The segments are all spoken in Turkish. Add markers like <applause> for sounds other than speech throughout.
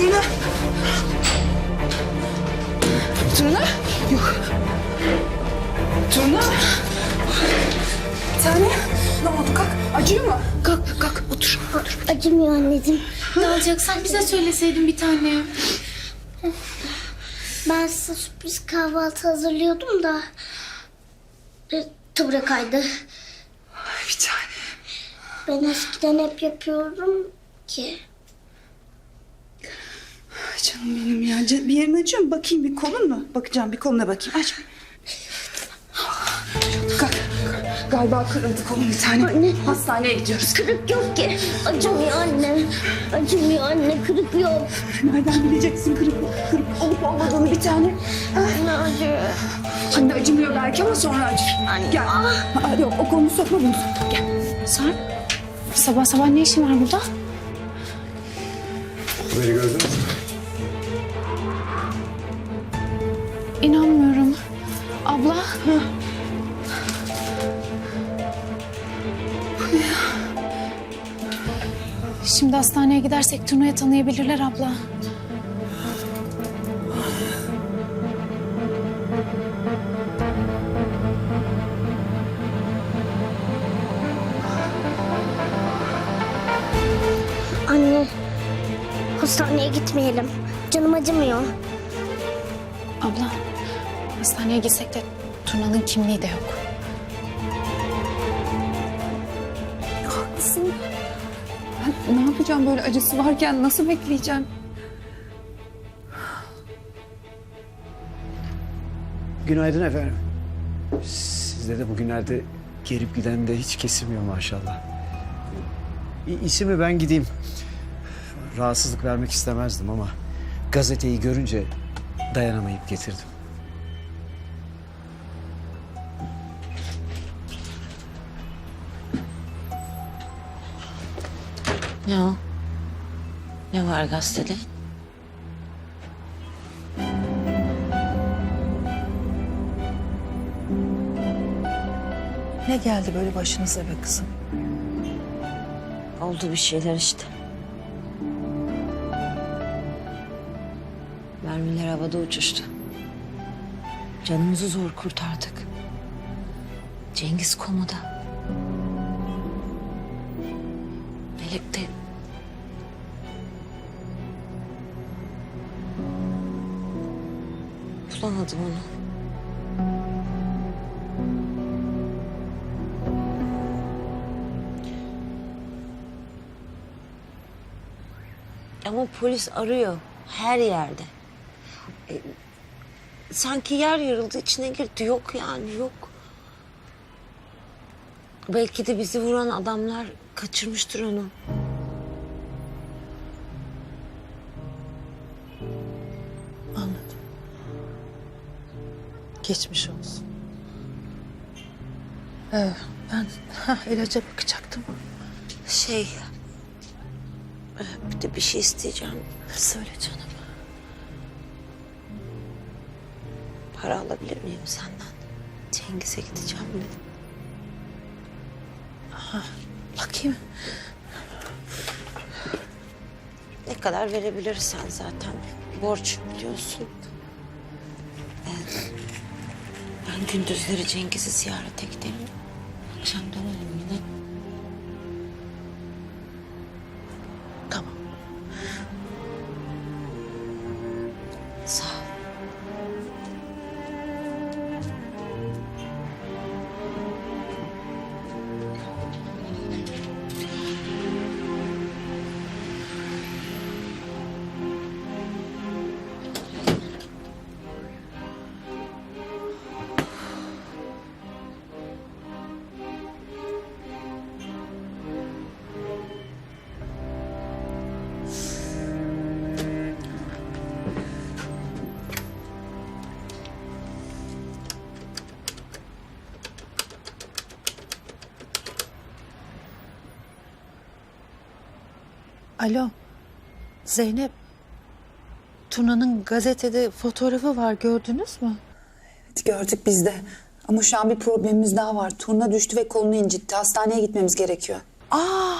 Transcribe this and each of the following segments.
Turna. Turna. Yok. Turna. Tane. Ne oldu kalk. Acıyor mu? Kalk kalk otur. otur. Acımıyor anneciğim. Ne olacaksan bize söyleseydin bir tane. Ben size sürpriz kahvaltı hazırlıyordum da... E, Tıbra kaydı. Ay, Bir tane. Ben eskiden hep yapıyorum ki. Canım benim ya. Can- Bir yerin acıyor mu? Bakayım bir kolun mu? Bakacağım bir koluna bakayım. Aç. Kalk. Galiba kırıldı kolun bir tane. Anne. Hastaneye gidiyoruz. Kırık yok ki. Acımıyor anne. Acımıyor anne. Kırık yok. Nereden bileceksin kırık, kırık olup olmadığını bir tane? Anne acıyor. Şimdi acımıyor belki ama sonra acır. Anne. Gel. Aa, yok o kolunu sokma bunu. Gel. Sarp, sabah sabah ne işin var burada? Beni gördün mü? İnanmıyorum. Abla. Şimdi hastaneye gidersek Tuna'yı tanıyabilirler abla. Anne. Hastaneye gitmeyelim. Canım acımıyor. Abla, hastaneye gitsek de Tuna'nın kimliği de yok. Haklısın. Ben ne yapacağım böyle acısı varken nasıl bekleyeceğim? Günaydın efendim. Sizde de bugünlerde gelip giden de hiç kesilmiyor maşallah. İ- İsimi ben gideyim. Rahatsızlık vermek istemezdim ama gazeteyi görünce dayanamayıp getirdim. Ne o? Ne var gazetede? Ne geldi böyle başınıza be kızım? Oldu bir şeyler işte. Mermiler havada uçuştu. Canımızı zor kurtardık. Cengiz komada. Bulamadım onu. Ama polis arıyor her yerde. E, sanki yer yarıldı içine girdi. Yok yani yok. Belki de bizi vuran adamlar kaçırmıştır onu. Geçmiş olsun. Ee, ben ilaca bakacaktım. Şey... e, Bir de bir şey isteyeceğim. Söyle canım. Para alabilir miyim senden? Cengiz'e gideceğim mi? Bakayım. Ne kadar verebilirsen zaten. Borç biliyorsun. Gündüzleri Cengiz'i ziyarete giderim. Akşam dönerim Alo. Zeynep. Tuna'nın gazetede fotoğrafı var gördünüz mü? Evet, gördük biz de. Ama şu an bir problemimiz daha var. Turna düştü ve kolunu incitti. Hastaneye gitmemiz gerekiyor. Aa,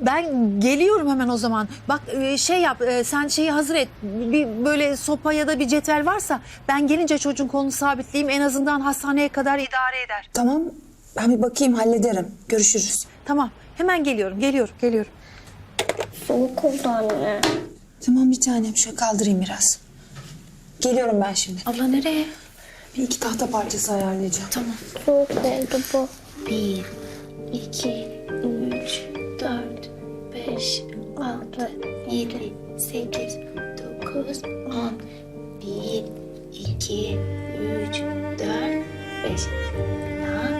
Ben geliyorum hemen o zaman. Bak e, şey yap e, sen şeyi hazır et. Bir böyle sopa ya da bir cetvel varsa ben gelince çocuğun kolunu sabitleyeyim. En azından hastaneye kadar idare eder. Tamam ben bir bakayım hallederim. Görüşürüz. Tamam hemen geliyorum geliyorum geliyorum. Soğuk oldu anne. Tamam bir tanem şöyle kaldırayım biraz. Geliyorum ben şimdi. Abla nereye? Bir iki tahta parçası ayarlayacağım. Tamam. Soğuk oldu bu. Bir, iki, üç, dört, beş, altı, yedi, sekiz, dokuz, on. Bir, iki, üç, dört, beş. Daha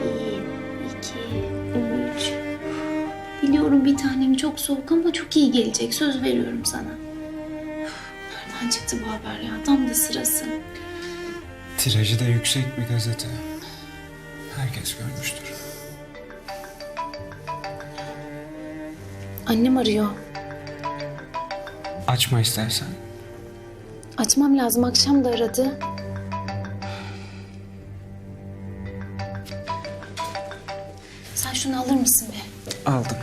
bir, iki, üç. Biliyorum bir tanem çok soğuk ama çok iyi gelecek. Söz veriyorum sana. Nereden çıktı bu haber ya? Tam da sırası. Tirajı da yüksek bir gazete. Herkes görmüştür. Annem arıyor. Açma istersen. Açmam lazım. Akşam da aradı. Sen şunu alır mısın be? Aldım.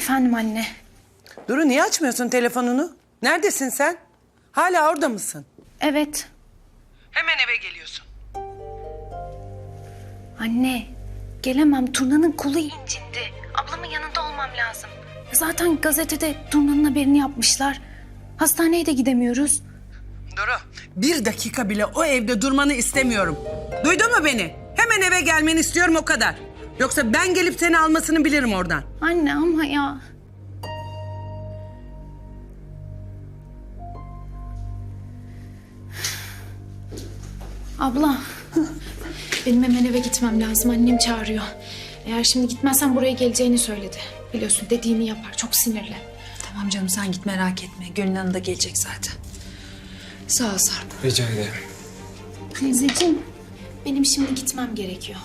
Efendim anne. Duru niye açmıyorsun telefonunu? Neredesin sen? Hala orada mısın? Evet. Hemen eve geliyorsun. Anne. Gelemem. Turnanın kolu incindi. Ablamın yanında olmam lazım. Zaten gazetede Turnanın haberini yapmışlar. Hastaneye de gidemiyoruz. Duru bir dakika bile o evde durmanı istemiyorum. Duydun mu beni? Hemen eve gelmeni istiyorum o kadar. Yoksa ben gelip seni almasını bilirim oradan. Anne ama ya. Abla. Benim hemen eve gitmem lazım. Annem çağırıyor. Eğer şimdi gitmezsen buraya geleceğini söyledi. Biliyorsun dediğini yapar. Çok sinirli. Tamam canım sen git merak etme. Gönül Hanım da gelecek zaten. Sağ ol Sarp. Rica ederim. Teyzeciğim, benim şimdi gitmem gerekiyor.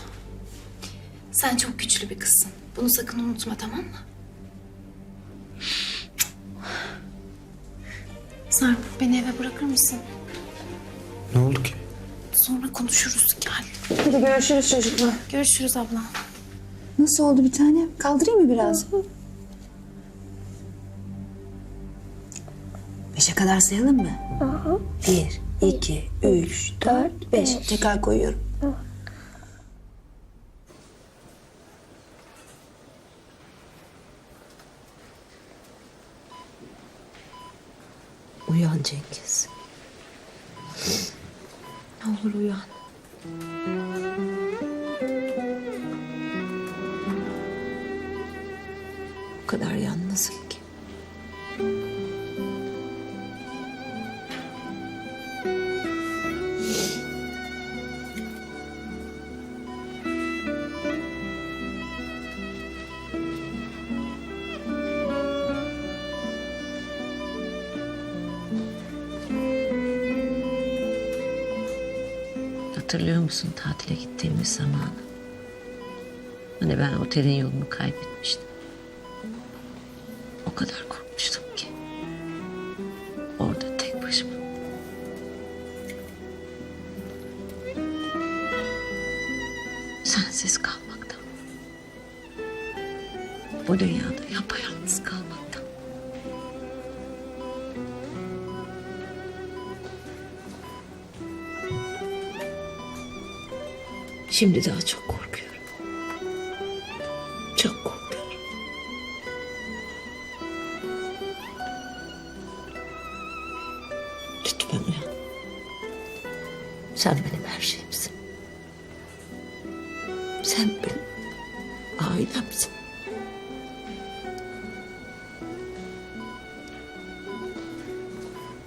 Sen çok güçlü bir kızsın. Bunu sakın unutma tamam mı? Sarp, beni eve bırakır mısın? Ne oldu ki? Sonra konuşuruz. Gel. Hadi görüşürüz çocuklar. Görüşürüz abla. Nasıl oldu bir tanem? Kaldırayım mı biraz? Beşe kadar sayalım mı? Bir, iki, üç, dört, beş. Tekrar koyuyorum. Uyan Cengiz. Ne olur uyan. O kadar yalnızım Hatırlıyor musun tatile gittiğimiz zamanı? Hani ben otelin yolunu kaybetmiştim. O kadar korkmuştum ki. Orada tek başıma. Sensiz kalmaktan. Bu dünyada yapayalnız Şimdi daha çok korkuyorum. Çok korkuyorum. Lütfen uyan. Sen benim her şeyimsin. Sen benim ailemsin.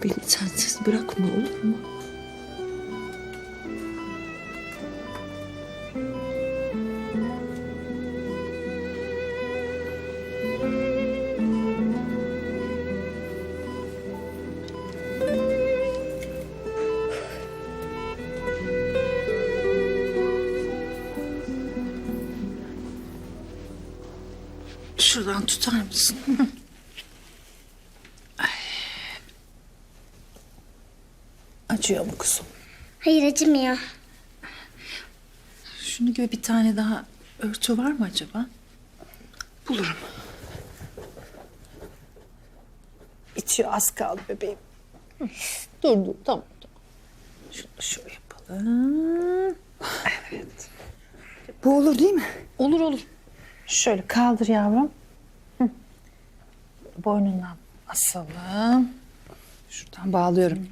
Beni sensiz bırakma olur mu? Mısın? <laughs> Acıyor mu kuzum? Hayır acımıyor. Şunu gibi bir tane daha örtü var mı acaba? Bulurum. Bitiyor az kaldı bebeğim. <laughs> Dur dur tamam tamam. Şunu şöyle yapalım. Evet. Bu olur değil mi? Olur olur. Şöyle kaldır yavrum. Boynundan asalım. Şuradan bağlıyorum.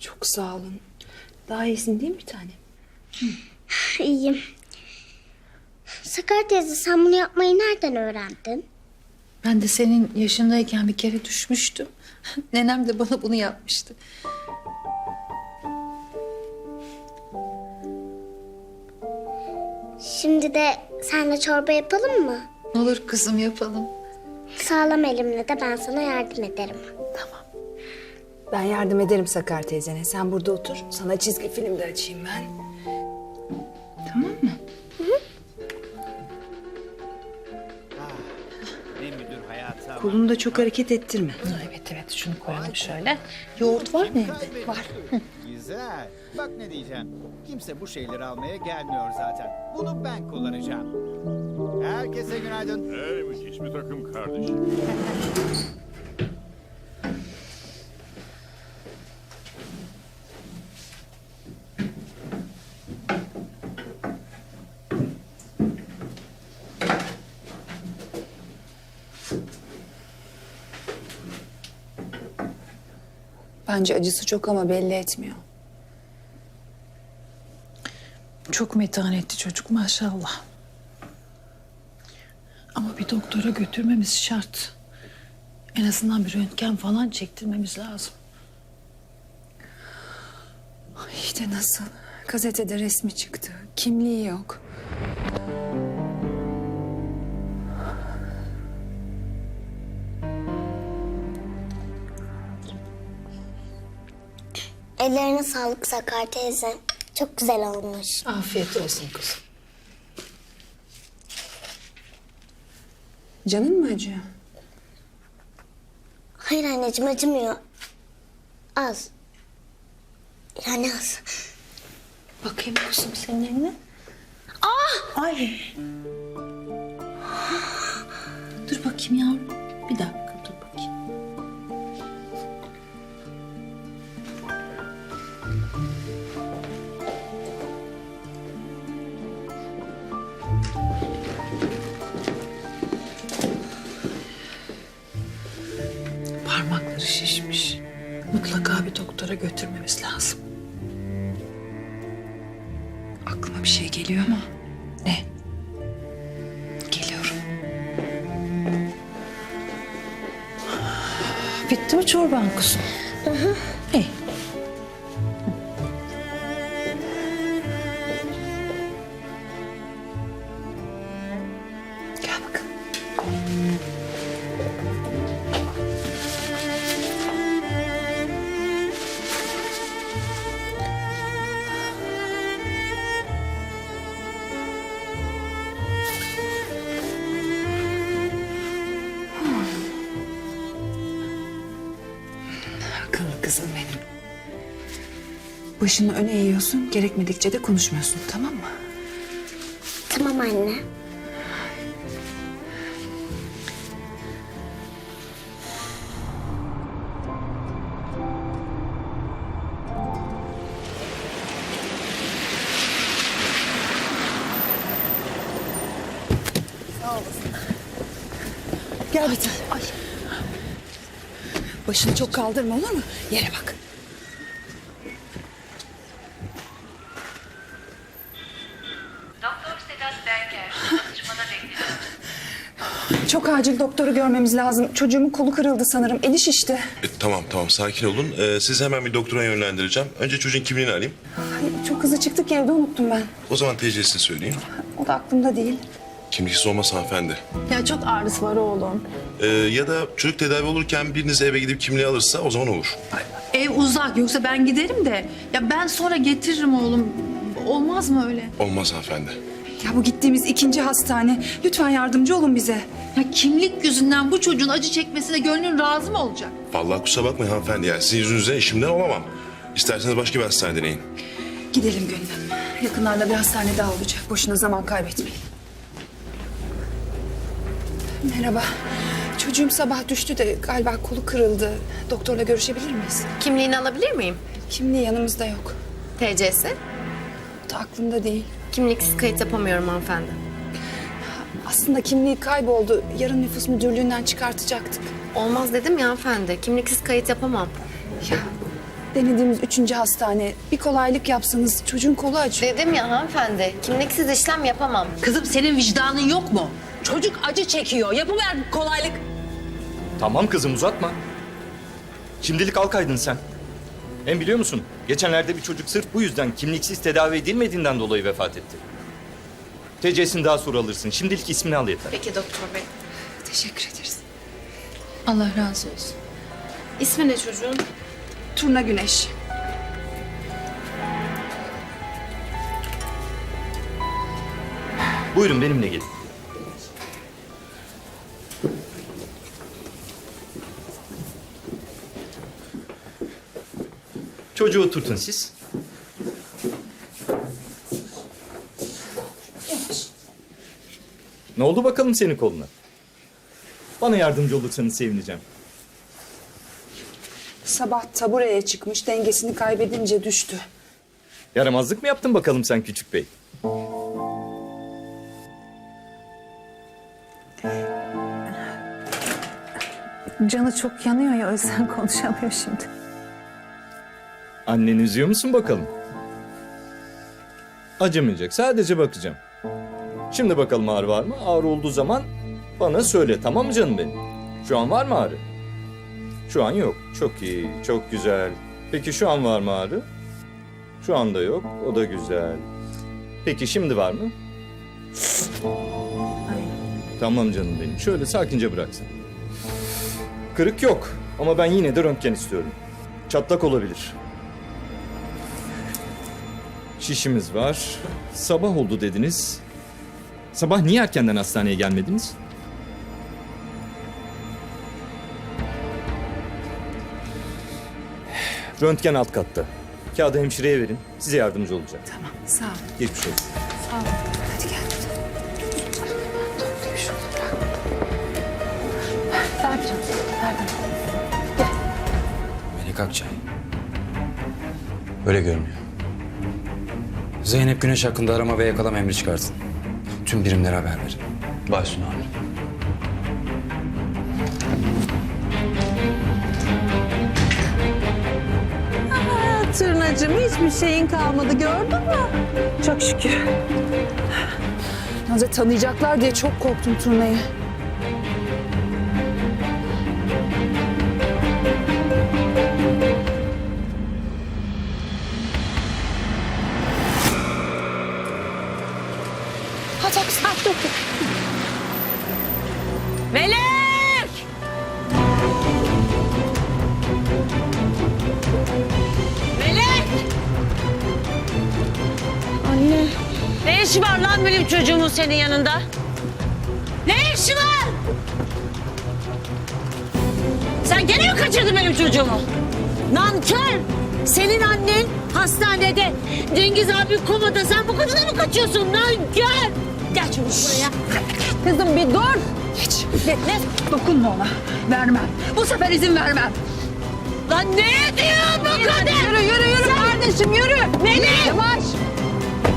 Çok sağ olun. Daha iyisin değil mi bir tane? İyiyim. Sakar teyze sen bunu yapmayı nereden öğrendin? Ben de senin yaşındayken bir kere düşmüştüm. <laughs> Nenem de bana bunu yapmıştı. Şimdi de senle çorba yapalım mı? Olur kızım yapalım. Sağlam elimle de ben sana yardım ederim. Ben yardım ederim Sakar teyzene. Sen burada otur. Sana çizgi film de açayım ben. Tamam mı? Kolunu da çok hareket ettirme. Evet evet şunu koyalım şöyle. Yoğurt var mı evde? Var. Güzel. Bak ne diyeceğim. Kimse bu şeyleri almaya gelmiyor zaten. Bunu ben kullanacağım. Herkese günaydın. Hey müthiş bir takım kardeşim. Bence acısı çok ama belli etmiyor. Çok metanetli çocuk maşallah. Ama bir doktora götürmemiz şart. En azından bir röntgen falan çektirmemiz lazım. İşte nasıl? Gazetede resmi çıktı. Kimliği yok. Ellerine sağlık Sakar teyze. Çok güzel olmuş. Afiyet olsun kızım. Canın mı acıyor? Hayır anneciğim acımıyor. Az. Yani az. Bakayım kızım senin eline. Ah! Ay. Dur bakayım yavrum. Parmakları şişmiş. Mutlaka bir doktora götürmemiz lazım. Aklıma bir şey geliyor ama. Ne? Geliyorum. Bitti mi çorban kuzum? Hı. İyi. Kızım benim. Başını öne eğiyorsun, gerekmedikçe de konuşmuyorsun, tamam mı? Tamam anne. Başını çok kaldırma olur mu? Yere bak. Doktor Sedat Berker, çalışmada bekliyor. <laughs> Çok acil doktoru görmemiz lazım. Çocuğumun kolu kırıldı sanırım. Eli şişti. E, tamam tamam sakin olun. Ee, sizi hemen bir doktora yönlendireceğim. Önce çocuğun kimliğini alayım. Ay, çok hızlı çıktık ki evde unuttum ben. O zaman TC'sini söyleyeyim. O da aklımda değil. Kimliksiz olmaz hanımefendi. Ya çok ağrısı var oğlum. Ee, ya da çocuk tedavi olurken biriniz eve gidip kimliği alırsa o zaman olur. Ev uzak yoksa ben giderim de. Ya ben sonra getiririm oğlum. Olmaz mı öyle? Olmaz hanımefendi. Ya bu gittiğimiz ikinci hastane. Lütfen yardımcı olun bize. Ya kimlik yüzünden bu çocuğun acı çekmesine gönlün razı mı olacak? Vallahi kusura bakmayın hanımefendi. Yani sizin yüzünüzden işimden olamam. İsterseniz başka bir hastane deneyin. Gidelim Gönül Hanım. Yakınlarda bir hastane daha olacak. Boşuna zaman kaybetmeyin. Merhaba. Çocuğum sabah düştü de galiba kolu kırıldı. Doktorla görüşebilir miyiz? Kimliğini alabilir miyim? Kimliği yanımızda yok. TC'si? O da aklımda değil. Kimliksiz kayıt yapamıyorum hanımefendi. Aslında kimliği kayboldu. Yarın nüfus müdürlüğünden çıkartacaktık. Olmaz dedim ya hanımefendi. Kimliksiz kayıt yapamam. Ya denediğimiz üçüncü hastane. Bir kolaylık yapsanız çocuğun kolu acıyor. Dedim ya hanımefendi. Kimliksiz işlem yapamam. Kızım senin vicdanın yok mu? Çocuk acı çekiyor. Yapıver kolaylık. Tamam kızım uzatma. Şimdilik al kaydın sen. Hem biliyor musun? Geçenlerde bir çocuk sırf bu yüzden kimliksiz tedavi edilmediğinden dolayı vefat etti. TC'sini daha sonra alırsın. Şimdilik ismini al yeter. Peki doktor bey. Teşekkür ederiz. Allah razı olsun. İsmi ne çocuğun? Turna Güneş. Buyurun benimle gelin. Çocuğu tutun siz. Ne oldu bakalım senin koluna? Bana yardımcı olursanız sevineceğim. Sabah tabureye çıkmış. Dengesini kaybedince düştü. Yaramazlık mı yaptın bakalım sen küçük bey? Canı çok yanıyor ya o yüzden <laughs> konuşamıyor şimdi. Anneni üzüyor musun bakalım? Acımayacak. Sadece bakacağım. Şimdi bakalım ağrı var mı? Ağrı olduğu zaman bana söyle tamam mı canım benim? Şu an var mı ağrı? Şu an yok. Çok iyi. Çok güzel. Peki şu an var mı ağrı? Şu anda yok. O da güzel. Peki şimdi var mı? Tamam canım benim. Şöyle sakince bıraksın. Kırık yok ama ben yine de röntgen istiyorum. Çatlak olabilir. Şişimiz var. Sabah oldu dediniz. Sabah niye erkenden hastaneye gelmediniz? Röntgen alt katta. Kağıdı hemşireye verin. Size yardımcı olacak. Tamam sağ ol. Geçmiş olsun. Hadi gel. Toplayayım şunu bırak. Ver canım. Ver bana. Melik Akçay. Öyle görünüyor. Zeynep Güneş hakkında arama ve yakalama emri çıkartın. Tüm birimlere haber verin. Başüstüne amirim. Tırnacığım hiçbir şeyin kalmadı gördün mü? Çok şükür. Yalnız tanıyacaklar diye çok korktum turnayı. Senin yanında? Ne işi var? Sen gene mi kaçırdın benim çocuğumu? Nankör! Senin annen hastanede. Cengiz abi komada. Sen bu kadına mı kaçıyorsun? Nankör! Gel çabuk buraya. Kızım bir dur. Geç. Ne? Dokunma ona. Vermem. Bu sefer izin vermem. Lan ne diyor bu kadın? Yürü yürü yürü kardeşim yürü. Melek. Yavaş.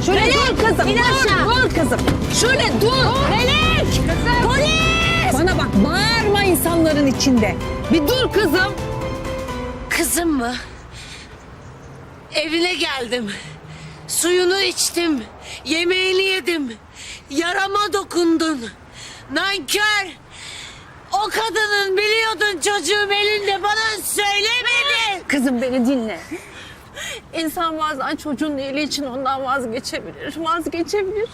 Şöyle dur kızım. İn aşağı. Dur kızım. Şöyle dur. Melek. Polis. Bana bak bağırma insanların içinde. Bir dur kızım. Kızım mı? Evine geldim. Suyunu içtim. Yemeğini yedim. Yarama dokundun. Nankör. O kadının biliyordun çocuğum elinde bana söylemedin. Kızım beni dinle. İnsan bazen çocuğun iyiliği için ondan vazgeçebilir. Vazgeçebilir.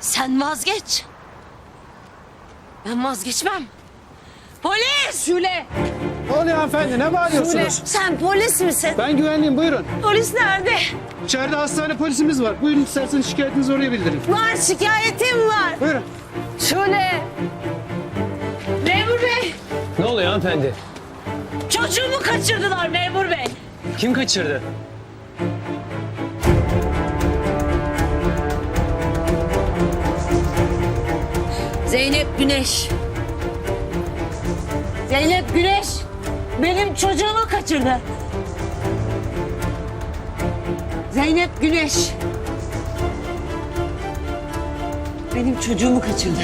Sen vazgeç. Ben vazgeçmem. Polis! Şule. Ne oluyor hanımefendi? Ne bağırıyorsunuz? Sen polis misin? Ben güvenliyim buyurun. Polis nerede? İçeride hastane polisimiz var. Buyurun isterseniz şikayetinizi oraya bildirin. Var şikayetim var. Buyurun. Şule. Memur bey. Ne oluyor hanımefendi? Çocuğumu kaçırdılar memur bey. Kim kaçırdı? Zeynep Güneş. Zeynep Güneş benim çocuğumu kaçırdı. Zeynep Güneş benim çocuğumu kaçırdı.